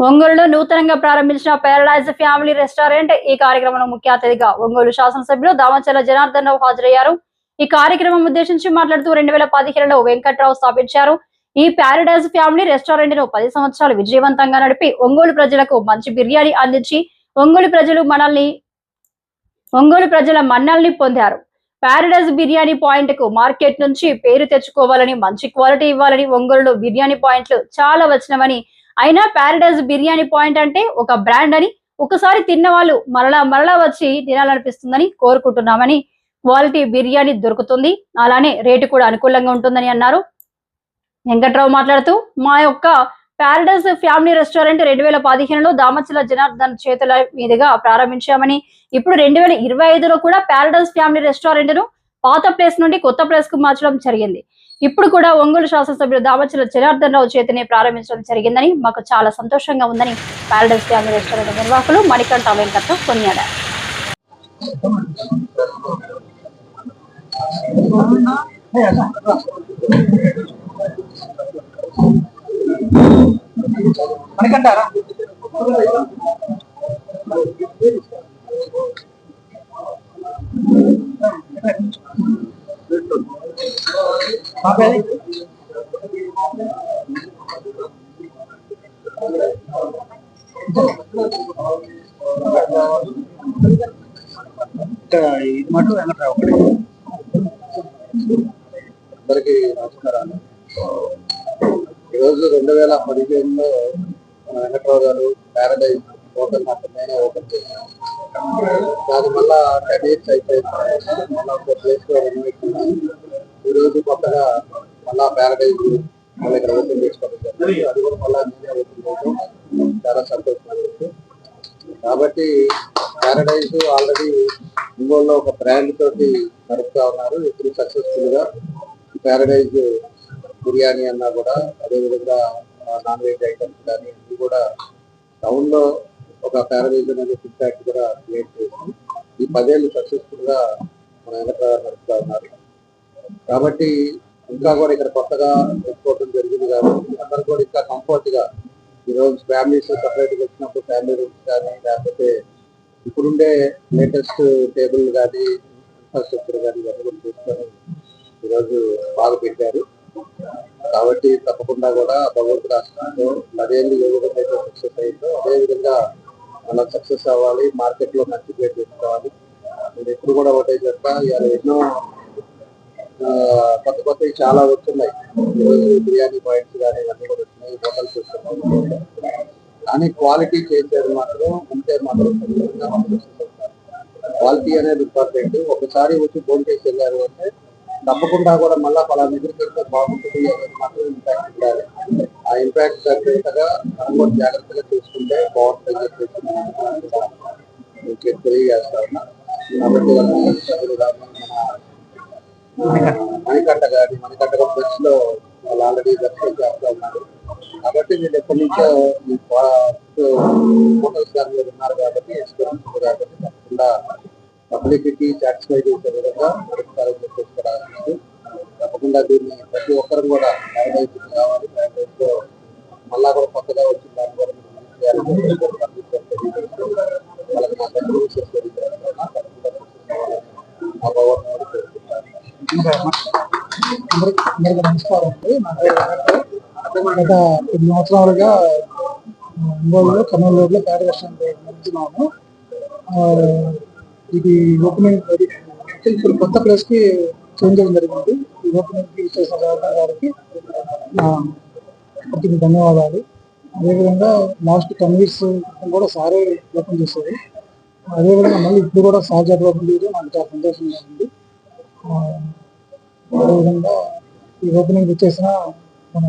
ఒంగోలులో నూతనంగా ప్రారంభించిన పారడైజ్ ఫ్యామిలీ రెస్టారెంట్ ఈ కార్యక్రమంలో ముఖ్య అతిథిగా ఒంగోలు శాసనసభ్యులు దామచల జనార్దన్ రావు హాజరయ్యారు. ఈ కార్యక్రమం ఉద్దేశించి మాట్లాడుతూ రెండు వేల పదిహేనులో వెంకట్రావు స్థాపించారు. ఈ పారడైజ్ ఫ్యామిలీ రెస్టారెంట్ను పది సంవత్సరాలు విజయవంతంగా నడిపి ఒంగోలు ప్రజలకు మంచి బిర్యానీ అందించి ఒంగోలు ప్రజలు మనల్ని ఒంగోలు ప్రజల మన్నల్ని పొందారు. పారడైజ్ బిర్యానీ పాయింట్కు మార్కెట్ నుంచి పేరు తెచ్చుకోవాలని మంచి క్వాలిటీ ఇవ్వాలని ఒంగోలులో బిర్యానీ పాయింట్లు చాలా వచ్చినవని అయినా పారడైజ్ బిర్యానీ పాయింట్ అంటే ఒక బ్రాండ్ అని ఒకసారి తిన్న వాళ్ళు మరలా మరలా వచ్చి తినాలనిపిస్తుందని కోరుకుంటున్నామని క్వాలిటీ బిర్యానీ దొరుకుతుంది. అలానే రేటు కూడా అనుకూలంగా ఉంటుందని అన్నారు. వెంకట్రావు మాట్లాడుతూ మా యొక్క ప్యారడైజ్ ఫ్యామిలీ రెస్టారెంట్ రెండు వేల పదిహేనులో దామచల జనార్దన్ చేతుల మీదుగా ప్రారంభించామని ఇప్పుడు రెండు వేల ఇరవై ఐదులో కూడా ప్యారడైజ్ ఫ్యామిలీ రెస్టారెంట్ను పాత ప్లేస్ నుండి కొత్త ప్లేస్కు మార్చడం జరిగింది. ఇప్పుడు కూడా ఒంగోలు శాసనసభ్యులు దామచల జనార్దన్ రావు చేతిని ప్రారంభించడం జరిగిందని మాకు చాలా సంతోషంగా ఉందని ప్యారడైస్ ఫ్యామిలీ రెస్టారెంట్ నిర్వాహకులు మణికంఠ వెంకట్రావు కొనియాడారు. మణికంఠారా ఆపేది ఇక్కడ ఇది మటు వెంకట్రావు ఒకటి అందరికీ నమస్కారాలు. ఈరోజు రెండు వేల పదిహేనులో మన వెంకట్రావు గారు ప్యారడైజ్ హోటల్ మాత్రమే ఓపెన్ చేశాను దాని వల్ల టెన్ ఇయర్స్ అయిపోయింది. మళ్ళీ ఒక ప్లేస్లో రెనోవేట్ చేశాను ఈరోజు కొత్తగా మళ్ళా ప్యారడైజ్ మళ్ళీ ఇక్కడ ఓపెన్ చేసుకోవడం అది కూడా మళ్ళీ నేనే ఓపెన్ చేయడం చాలా సంతోషం కాబట్టి ప్యారడైజ్ ఆల్రెడీ ఒంగోలులో ఒక బ్రాండ్ తోటి నడుపుతా ఉన్నారు. ఇప్పుడు సక్సెస్ఫుల్గా ప్యారడైజ్ బిర్యానీ అన్నా కూడా అదేవిధంగా నాన్ వెజ్ ఐటమ్స్ కానీ ఇవి కూడా టౌన్లో ఒక ప్యారడైజ్ అనేది ఫుడ్ కూడా క్రియేట్ చేసి ఈ పదేళ్ళు సక్సెస్ఫుల్గా మన వెనక నడుపుతా ఉన్నారు. కాబట్టి ఇంకా కూడా ఇక్కడ కొత్తగా తెచ్చుకోవడం జరిగింది కాబట్టి అందరు కూడా ఇంకా కంఫర్ట్గా ఈ రోజు ఫ్యామిలీస్ సపరేట్గా వచ్చినప్పుడు ఫ్యామిలీ రూమ్స్ కానీ లేకపోతే ఇప్పుడుండే లేటెస్ట్ టేబుల్ కానీ ఇన్ఫ్రాస్ట్రక్చర్ కానీ ఇవన్నీ చూసుకొని ఈరోజు బాగా పెట్టారు. కాబట్టి తప్పకుండా కూడా భగవంతుడు రాష్ట్రంలో పదేళ్ళు ఏ విధంగా అయితే సక్సెస్ అయిందో అదేవిధంగా మనం సక్సెస్ అవ్వాలి మార్కెట్లో మంచి పేరు తెచ్చుకోవాలి. నేను ఎప్పుడు కూడా ఒకటే చెప్తా ఇవాళ ఎన్నో కొత్త కొత్తవి చాలా వస్తున్నాయి. ఈరోజు బిర్యానీ పాయింట్స్ కానీ ఇవన్నీ కూడా వచ్చినాయి హోటల్స్ వస్తున్నాయి. కానీ క్వాలిటీ చేసేది మాత్రం ఉంటే మాత్రం క్వాలిటీ అనేది ఇంపార్టెంట్. ఒకసారి వచ్చి ఫోన్ చేసి వెళ్ళారు అంటే తప్పకుండా కూడా మళ్ళా పలా దగ్గరికి వెళ్తే బాగుంటుంది అనేది మాత్రం ఇంపాక్ట్ ఉండాలి. ఆ ఇంపాక్ట్ తగ్గట్టుగా మనం కూడా జాగ్రత్తగా చూసుకుంటే బాగుంటుంది చెప్పేసి మీకు తెలియజేస్తా ఉన్నా. కాబట్టి మన మణికంఠ. గారి మణికంఠ బస్లో వాళ్ళు ఆల్రెడీ దర్శనం చేస్తా ఉన్నారు. కాబట్టి మీరు ఎప్పటి నుంచో మీ హోటల్స్ గారి మీద ఉన్నారు కాబట్టి ఎక్స్పీరియన్స్ కాబట్టి తప్పకుండా పబ్లిసిటీ సాటిస్ఫై చేసే విధంగా పరిష్కారం చెప్పేసి తప్పకుండా దీన్ని ప్రతి ఒక్కరు కూడా ప్యారడైజ్ కావాలి. ప్యారడైజ్లో మళ్ళా కూడా కొత్తగా వచ్చిన దాని కూడా వాళ్ళకి నా బెస్ట్ విషయం తప్పకుండా ఆ భగవంతుని అందరికి నమస్కారం అండి నా పేరు. గత కొన్ని సంవత్సరాలుగా ఒంగోలులో కర్నూలు రోడ్లో ప్యాడ్ రెస్టారెంట్ నడుపుతున్నాము ఇది ఓపెనింగ్ ఇప్పుడు కొత్త ప్లేస్కి చేంజ్ చేయడం జరిగింది ఈ ఓపెనింగ్కి చేసిన గారికి నా ప్రతికి ధన్యవాదాలు అదేవిధంగా లాస్ట్ టెన్ ఇయర్స్ కూడా సారే ఓపెన్ చేసేది అదేవిధంగా మళ్ళీ ఇప్పుడు కూడా సార్ చేత ఓపెన్ చేయడం నాకు చాలా సంతోషంగా ఉంది అదేవిధంగా ఈ ఓపెనింగ్ ఇచ్చేసిన మన